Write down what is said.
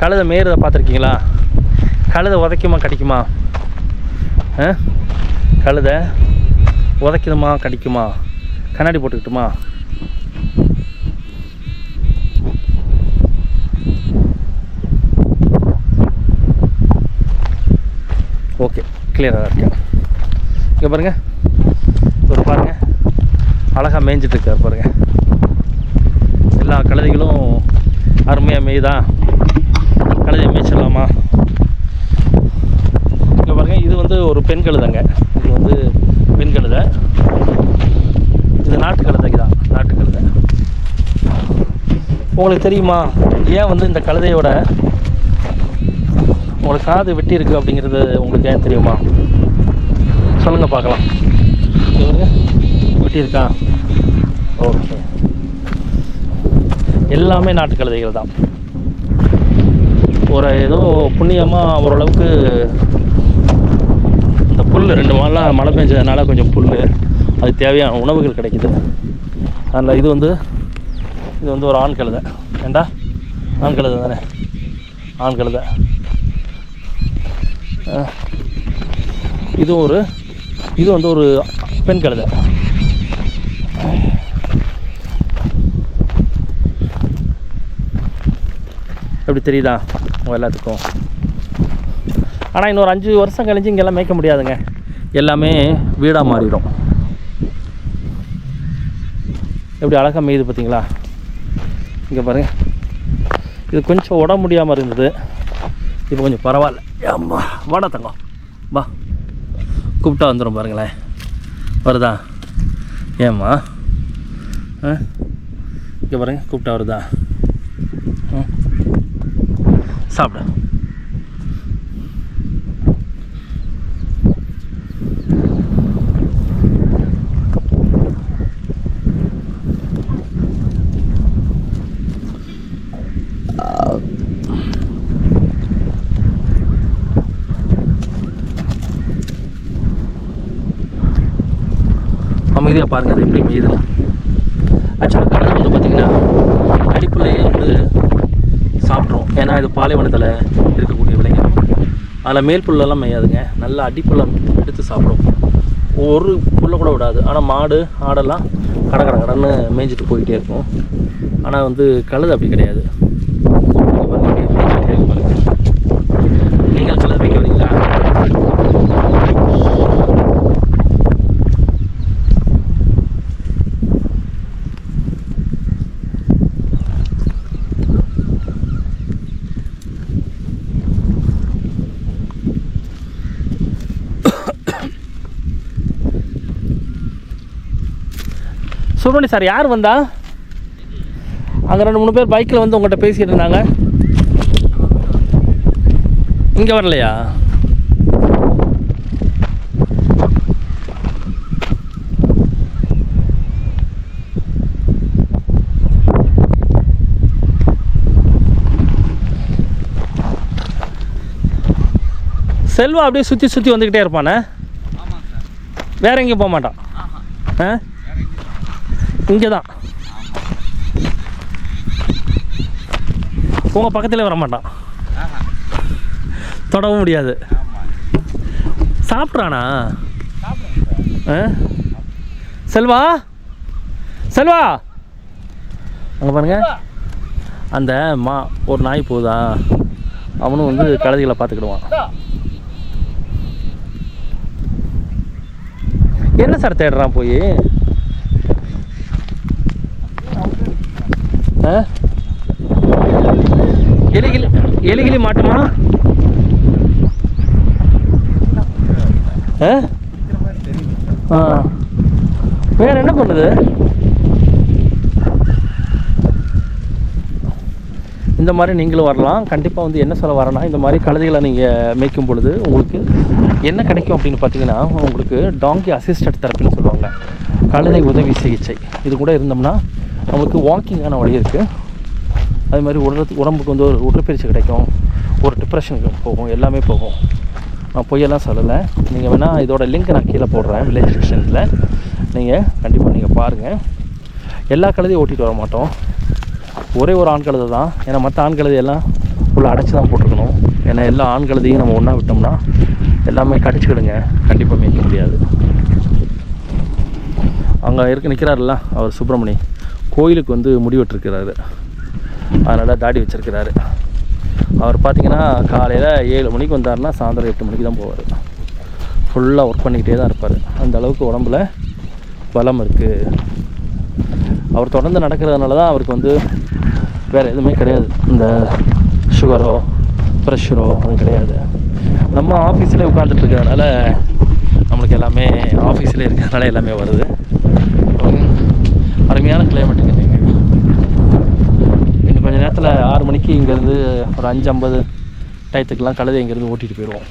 கழுதை மேயறதை பார்த்துருக்கீங்களா? கழுதை உதைக்குமா கடிக்குமா? ஆ? கழுதை உதைக்குதுமா கடிக்குமா? கண்ணாடி போட்டுக்கிட்டுமா? ஓகே கிளியராக இருக்கேன். இங்கே பாருங்கள் ஒரு பாருங்கள் அழகாக மேய்ஞ்சிட்டு பாருங்கள் எல்லா கழுதைகளும் அருமையாக மேய்தான் கழுதை மேய்ச்சிடலாமா? இங்கே பாருங்க இது வந்து ஒரு பெண் கழுதைங்க. இது வந்து பெண் கழுதை. இது நாட்டு கழுதைக்கு தான் நாட்டு கழுதை. உங்களுக்கு தெரியுமா ஏன் வந்து இந்த கழுதையோட உங்களுக்கு காது வெட்டி இருக்கு அப்படிங்கிறது உங்களுக்கு ஏன் தெரியுமா? சொல்லுங்கள் பார்க்கலாம். வெட்டி இருக்கா? ஓகே. எல்லாமே நாட்டு கழுதைகள் தான். ஒரு ஏதோ புண்ணியமாக ஓரளவுக்கு இந்த புல் ரெண்டு நாளாக மழை பெஞ்சதுனால கொஞ்சம் புல் அது தேவையான உணவுகள் கிடைக்குது. அதில் இது வந்து இது வந்து ஒரு ஆண் கழுதை. ஏண்டா? ஆண் கழுதை தானே? ஆண் கழுதை. இது ஒரு இது வந்து ஒரு பெண் கழுதை. எப்படி தெரியுதா? எல்லாத்துக்கும். ஆனால் இன்னொரு அஞ்சு வருஷம் கழிஞ்சு இங்கெல்லாம் மேய்க்க முடியாதுங்க. எல்லாமே வீடாக மாறிடும். எப்படி அழகாக மேயுது பார்த்தீங்களா இங்கே பாருங்கள் இது கொஞ்சம் உடம்பு முடியாமல் இருந்தது. இப்போ கொஞ்சம் பரவாயில்ல. அம்மா வாடா தங்கம். வா. கூப்பிட்டா வந்துடும் பாருங்களேன். வருதா? ஏம்மா? ஆ? இங்கே பாருங்கள் கூப்பிட்டா வருதா ம் சாப்பிடு. அமைதியாக பாருங்கள் அது எப்படி மீதுலாம் ஆக்சுவலாக கடல் வந்து பார்த்திங்கன்னா அடிப்புலையே வந்து சாப்பிட்றோம். ஏன்னா இது பாலைவனத்தில் இருக்கக்கூடிய விலங்கினம். அதில் மேல் புல்லெல்லாம் மெய்யாதுங்க நல்லா அடிப்புல்லை எடுத்து சாப்பிடும். ஒரு புல்லை கூட விடாது. ஆனால் மாடு ஆடெல்லாம் கடை கடை கடன்னு மேய்ஞ்சிட்டு போயிட்டே இருக்கும். ஆனால் வந்து கழுது அப்படி கிடையாது இங்க பாருங்க, அப்படியே மேய்ஞ்சிட்டே இருக்கு பாருங்க. நீங்கள் கழுது மேய்க்க வரீங்களா சுப்பிரமணி சார் யார் வந்தா? அங்கே ரெண்டு மூணு பேர் பைக்கில் வந்து உங்கள்கிட்ட பேசிட்டு இருந்தாங்க. இங்கே வரலையா? செல்வா அப்படியே சுற்றி சுற்றி வந்துக்கிட்டே இருப்பானே? வேற எங்கேயும் போக மாட்டான். ஆ? இங்கே தான் உங்கள் பக்கத்தில் வர மாட்டான் தொடவும் முடியாது. சாப்பிட்றானா? ஆ? செல்வா? செல்வா? அங்கே பாருங்க. அந்த மா ஒரு நாய் போதா அவனும் வந்து கழுதிகளை பார்த்துக்கிடுவான். என்ன சார் தேடுறான் போய்? ஆ? எலிகிளி எலிகிளி மாட்டுமா? ஆ? ஆ. வேற என்ன பண்ணுது? இந்த மாதிரி நீங்களும் வரலாம். கண்டிப்பாக வந்து என்ன சொல்ல வரேன்னா இந்த மாதிரி கழுதைகளை நீங்கள் மேய்க்கும் பொழுது உங்களுக்கு என்ன கிடைக்கும் அப்படின்னு பார்த்தீங்கன்னா உங்களுக்கு டாங்கி அசிஸ்டட் தெரப்பின்னு சொல்லுவாங்க. கழுதை உதவி சிகிச்சை. இது கூட இருந்தோம்னா நமக்கு வாக்கிங்கான வழி இருக்குது அது மாதிரி உடலுக்கு உடம்புக்கு வந்து ஒரு உடற்பயிற்சி கிடைக்கும். ஒரு டிப்ரெஷனுக்கு போகும். எல்லாமே போகும். நான் பொய்யெல்லாம் சொல்லலை. நீங்கள் வேணால் இதோட லிங்க் நான் கீழே போடுறேன் வில்லேஜ் ஸ்டேஷனில் நீங்கள் கண்டிப்பாக நீங்கள் பாருங்கள் எல்லா கழுதையும் ஓட்டிகிட்டு வர மாட்டோம். ஒரே ஒரு ஆண் கழுதை தான். ஏன்னா மற்ற ஆண் கழுதை எல்லாம் உள்ள அடைச்சி தான் போட்டிருக்கணும். ஏன்னா எல்லா ஆண் கழுதையும் நம்ம ஒன்றா விட்டோம்னா எல்லாமே கடிச்சுக்கிடுங்க. கண்டிப்பாக மேய்க்க முடியாது. அங்கே இருக்க நிற்கிறாருல்ல அவர் சுப்பிரமணி. கோயிலுக்கு வந்து முடிவெட்டிருக்கிறாரு. அதனால் தாடி வச்சுருக்கிறாரு. அவர் பார்த்திங்கன்னா காலையில் ஏழு மணிக்கு வந்தாருன்னா சாயந்தரம் எட்டு மணிக்கு தான் போவார். ஃபுல்லாக ஒர்க் பண்ணிக்கிட்டே தான் இருப்பார். அந்த அளவுக்கு உடம்புல பலம் இருக்குது அவர் தொடர்ந்து நடக்கிறதுனால தான் அவருக்கு வந்து வேறு எதுவுமே கிடையாது. இந்த சுகரோ ப்ரெஷரோ அது கிடையாது. நம்ம ஆஃபீஸ்லேயே உட்காந்துட்டு இருக்கிறதுனால நம்மளுக்கு எல்லாமே ஆஃபீஸ்லேயே இருக்கிறதுனால எல்லாமே வருது. மணிக்கு இங்கேருந்து ஒரு அஞ்சு ஐம்பது டயத்துக்கெலாம் கழுதை இங்கேருந்து ஓட்டிகிட்டு போயிடுவோம்.